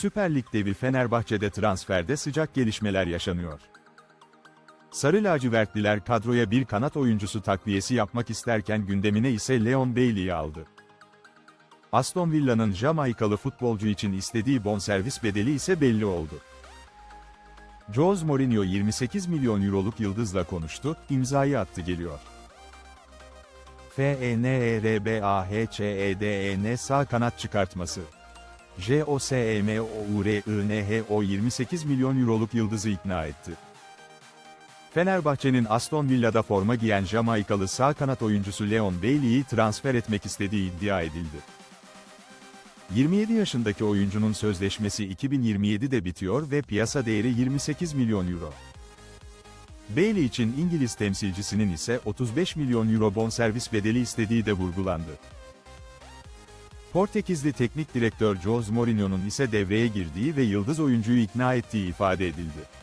Süper Lig devi Fenerbahçe'de transferde sıcak gelişmeler yaşanıyor. Sarı lacivertliler kadroya bir kanat oyuncusu takviyesi yapmak isterken gündemine ise Leon Bailey'i aldı. Aston Villa'nın Jamaikalı futbolcu için istediği bonservis bedeli ise belli oldu. Jose Mourinho 28 milyon euroluk yıldızla konuştu, imzayı attı geliyor. E F-E-N-E-R-B-A-H-Ç-E-D-E-N sağ kanat çıkartması. E J-O-S-M-O-U-R-I-N-H-O 28 milyon euroluk yıldızı ikna etti. Fenerbahçe'nin Aston Villa'da forma giyen Jamaikalı sağ kanat oyuncusu Leon Bailey'i transfer etmek istediği iddia edildi. 27 yaşındaki oyuncunun sözleşmesi 2027'de bitiyor ve piyasa değeri 28 milyon euro. Bailey için İngiliz temsilcisinin ise 35 milyon euro bonservis bedeli istediği de vurgulandı. Portekizli teknik direktör Jose Mourinho'nun ise devreye girdiği ve yıldız oyuncuyu ikna ettiği ifade edildi.